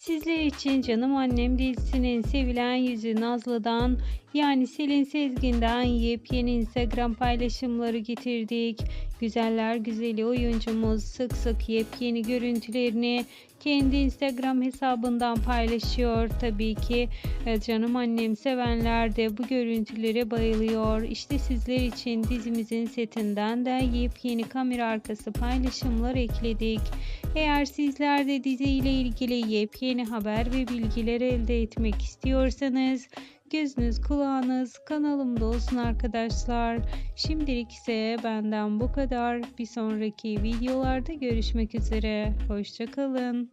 Sizler için Canım Annem dizisinin sevilen yüzü Nazlı'dan yani Selin Sezgin'den yepyeni Instagram paylaşımları getirdik. Güzeller güzeli oyuncumuz sık sık yepyeni görüntülerini kendi Instagram hesabından paylaşıyor. Tabii ki e, canım annem sevenler de bu görüntülere bayılıyor. İşte sizler için dizimizin setinden de yepyeni kamera arkası paylaşımlar ekledik. Eğer sizler de diziyle ilgili yepyeni haber ve bilgiler elde etmek istiyorsanız gözünüz kulağınız kanalımda olsun arkadaşlar. Şimdilik ise benden bu kadar. Bir sonraki videolarda görüşmek üzere. Hoşçakalın.